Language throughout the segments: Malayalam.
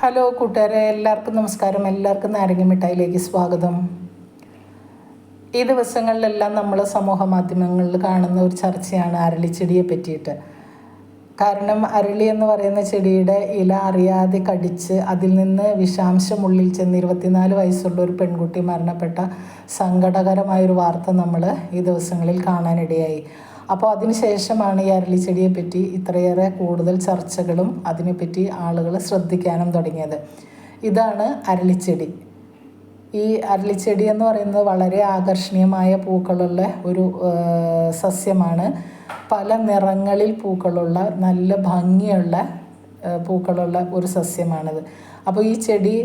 ഹലോ കൂട്ടുകാരെ എല്ലാവർക്കും നമസ്കാരം. എല്ലാവർക്കും നാരങ്ങ മിഠായിലേക്ക് സ്വാഗതം. ഈ ദിവസങ്ങളിലെല്ലാം നമ്മൾ സമൂഹ മാധ്യമങ്ങളിൽ കാണുന്ന ഒരു ചർച്ചയാണ് അരളിച്ചെടിയെ പറ്റിയിട്ട്. കാരണം അരളി എന്ന് പറയുന്ന ചെടിയുടെ ഇല അറിയാതെ കടിച്ച് അതിൽ നിന്ന് വിഷാംശം ഉള്ളിൽ ചെന്ന് ഇരുപത്തിനാല് വയസ്സുള്ള ഒരു പെൺകുട്ടി മരണപ്പെട്ട സങ്കടകരമായൊരു വാർത്ത നമ്മൾ ഈ ദിവസങ്ങളിൽ കാണാനിടയായി. അപ്പോൾ അതിനുശേഷമാണ് ഈ അരളിച്ചെടിയെ പറ്റി ഇത്രയേറെ കൂടുതൽ ചർച്ചകളും അതിനെപ്പറ്റി ആളുകൾ ശ്രദ്ധിക്കാനും തുടങ്ങിയത്. ഇതാണ് അരളിച്ചെടി ഈ അരളിച്ചെടി എന്ന് പറയുന്നത് വളരെ ആകർഷണീയമായ പൂക്കളുള്ള ഒരു സസ്യമാണ്. പല നിറങ്ങളിൽ പൂക്കളുള്ള നല്ല ഭംഗിയുള്ള പൂക്കളുള്ള ഒരു സസ്യമാണിത്. അപ്പോൾ ഈ ചെടി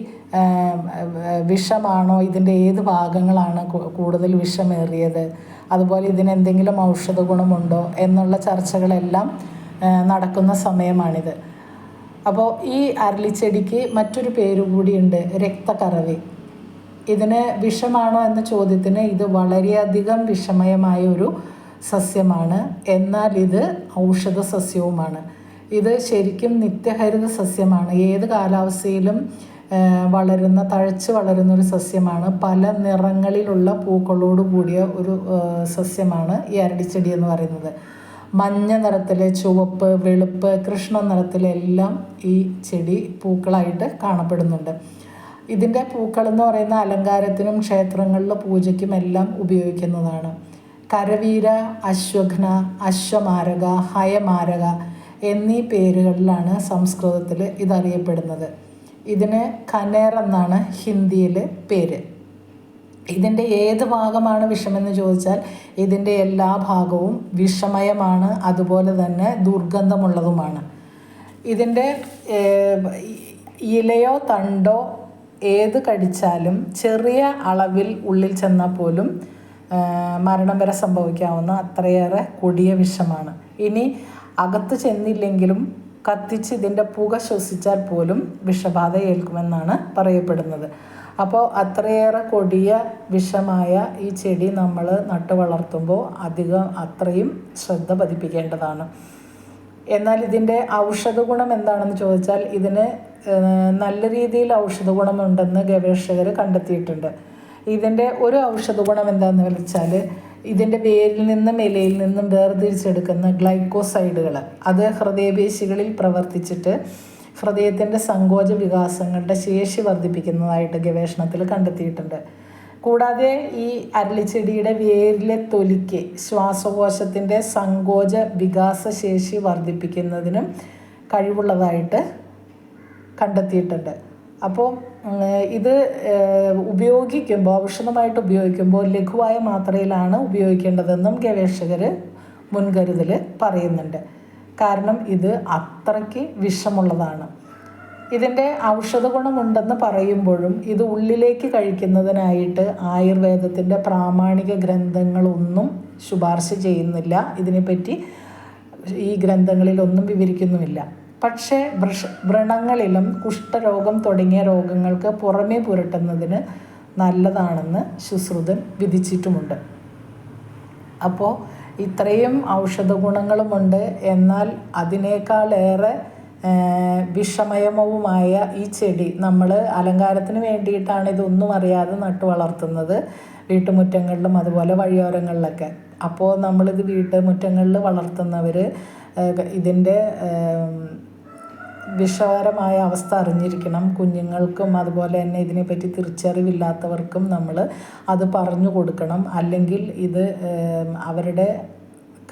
വിഷമാണോ? ഇതിന്റെ ഏത് ഭാഗങ്ങളാണ് കൂടുതൽ വിഷമേറിയത്? അതുപോലെ ഇതിന് എന്തെങ്കിലും ഔഷധ ഗുണമുണ്ടോ? എന്നുള്ള ചർച്ചകളെല്ലാം നടക്കുന്ന സമയമാണിത്. അപ്പോൾ ഈ അരളിച്ചെടിക്ക് മറ്റൊരു പേര് കൂടിയുണ്ട് രക്തക്കറവി ഇതിന് വിഷമാണോ എന്ന ചോദ്യത്തിന് ഇത് വളരെയധികം വിഷമയമായ ഒരു സസ്യമാണ്. എന്നാൽ ഇത് ഔഷധ സസ്യവുമാണ്. ഇത് ശരിക്കും നിത്യഹരിത സസ്യമാണ്. ഏത് കാലാവസ്ഥയിലും വളരുന്ന തഴച്ച് വളരുന്ന ഒരു സസ്യമാണ്. പല നിറങ്ങളിലുള്ള പൂക്കളോട് കൂടിയ ഒരു സസ്യമാണ് ഈ അരടിച്ചെടി എന്ന് പറയുന്നത്. മഞ്ഞ നിറത്തിലെ ചുവപ്പ് വെളുപ്പ് കൃഷ്ണ നിറത്തിലെല്ലാം ഈ ചെടി പൂക്കളായിട്ട് കാണപ്പെടുന്നുണ്ട്. ഇതിന്റെ പൂക്കൾ എന്ന് പറയുന്ന അലങ്കാരത്തിനും ക്ഷേത്രങ്ങളിലെ പൂജയ്ക്കും എല്ലാം ഉപയോഗിക്കുന്നതാണ്. കരവീര അശ്വഘ്ന അശ്വമാരക ഹയമാരക എന്നീ പേരുകളിലാണ് സംസ്കൃതത്തിൽ ഇതറിയപ്പെടുന്നത്. ഇതിന് കനേർ എന്നാണ് ഹിന്ദിയിൽ പേര്. ഇതിന്റെ ഏത് ഭാഗമാണ് വിഷമെന്ന് ചോദിച്ചാൽ ഇതിന്റെ എല്ലാ ഭാഗവും വിഷമയമാണ് അതുപോലെ തന്നെ ദുർഗന്ധമുള്ളതുമാണ്. ഇതിന്റെ ഇലയോ തണ്ടോ ഏത് കടിച്ചാലും ചെറിയ അളവിൽ ഉള്ളിൽ ചെന്നാൽ പോലും മരണം വരെ സംഭവിക്കാവുന്ന അത്രയേറെ കൊടിയ വിഷമാണ്. ഇനി അകത്ത് ചെന്നില്ലെങ്കിലും കത്തിച്ച് ഇതിന്റെ പുക ശ്വസിച്ചാൽ പോലും വിഷബാധ ഏൽക്കുമെന്നാണ് പറയപ്പെടുന്നത്. അപ്പോൾ അത്രയേറെ കൊടിയ വിഷമായ ഈ ചെടി നമ്മൾ നട്ടു വളർത്തുമ്പോൾ അധികം അത്രയും ശ്രദ്ധ പതിപ്പിക്കേണ്ടതാണ്. എന്നാൽ ഇതിന്റെ ഔഷധ ഗുണം എന്താണെന്ന് ചോദിച്ചാൽ ഇതിന് നല്ല രീതിയിൽ ഔഷധ ഗുണമുണ്ടെന്ന് ഗവേഷകർ കണ്ടെത്തിയിട്ടുണ്ട്. ഇതിന്റെ ഒരു ഔഷധ ഗുണം എന്താണെന്ന് വെച്ചാൽ ഇതിന്റെ പേരിൽ നിന്നും ഇലയിൽ നിന്നും വേർതിരിച്ചെടുക്കുന്ന ഗ്ലൈക്കോസൈഡുകൾ അത് ഹൃദയപേശികളിൽ പ്രവർത്തിച്ചിട്ട് ഹൃദയത്തിന്റെ സങ്കോച വികാസങ്ങളുടെ ശേഷി വർദ്ധിപ്പിക്കുന്നതായിട്ട് ഗവേഷണത്തിൽ കണ്ടെത്തിയിട്ടുണ്ട്. കൂടാതെ ഈ അരളിച്ചെടിയുടെ വേരിലെ തൊലിക്ക് ശ്വാസകോശത്തിന്റെ സങ്കോച വികാസ ശേഷി വർദ്ധിപ്പിക്കുന്നതിനും കഴിവുള്ളതായിട്ട് കണ്ടെത്തിയിട്ടുണ്ട്. അപ്പോൾ ഇത് ഉപയോഗിക്കുമ്പോൾ ഔഷധമായിട്ട് ഉപയോഗിക്കുമ്പോൾ ലഘുവായ മാത്രയിലാണ് ഉപയോഗിക്കേണ്ടതെന്നും ഗവേഷകർ മുൻകരുതൽ പറയുന്നുണ്ട്. കാരണം ഇത് അത്രയ്ക്ക് വിഷമുള്ളതാണ്. ഇതിന്റെ ഔഷധ ഗുണമുണ്ടെന്ന് പറയുമ്പോഴും ഇത് ഉള്ളിലേക്ക് കഴിക്കുന്നതിനായിട്ട് ആയുർവേദത്തിന്റെ പ്രാമാണിക ഗ്രന്ഥങ്ങളൊന്നും ശുപാർശ ചെയ്യുന്നില്ല. ഇതിനെപ്പറ്റി ഈ ഗ്രന്ഥങ്ങളിലൊന്നും വിവരിക്കുന്നുമില്ല. പക്ഷേ വൃഷ വ്രണങ്ങളിലും കുഷ്ഠരോഗം തുടങ്ങിയ രോഗങ്ങൾക്ക് പുറമേ പുരട്ടുന്നതിന് നല്ലതാണെന്ന് ശുശ്രുതൻ വിധിച്ചിട്ടുമുണ്ട്. അപ്പോൾ ഇത്രയും ഔഷധ ഗുണങ്ങളുമുണ്ട് എന്നാൽ അതിനേക്കാളേറെ വിഷമയമവുമായ ഈ ചെടി നമ്മൾ അലങ്കാരത്തിന് വേണ്ടിയിട്ടാണ് ഇതൊന്നും അറിയാതെ നട്ടു വളർത്തുന്നത്. വീട്ടുമുറ്റങ്ങളിലും അതുപോലെ വഴിയോരങ്ങളിലൊക്കെ. അപ്പോൾ നമ്മളിത് വീട്ടുമുറ്റങ്ങളിൽ വളർത്തുന്നവർ ഇതിന്റെ വിഷകരമായ അവസ്ഥ അറിഞ്ഞിരിക്കണം. കുഞ്ഞുങ്ങൾക്കും അതുപോലെ തന്നെ ഇതിനെപ്പറ്റി തിരിച്ചറിവില്ലാത്തവർക്കും നമ്മൾ അത് പറഞ്ഞു കൊടുക്കണം. അല്ലെങ്കിൽ ഇത് അവരുടെ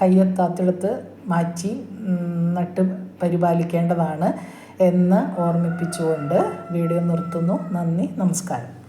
കയ്യെത്താത്തിടത്ത് മാറ്റി നട്ട് പരിപാലിക്കേണ്ടതാണ് എന്ന് ഓർമ്മിപ്പിച്ചുകൊണ്ട് വീഡിയോ നിർത്തുന്നു. നന്ദി നമസ്കാരം.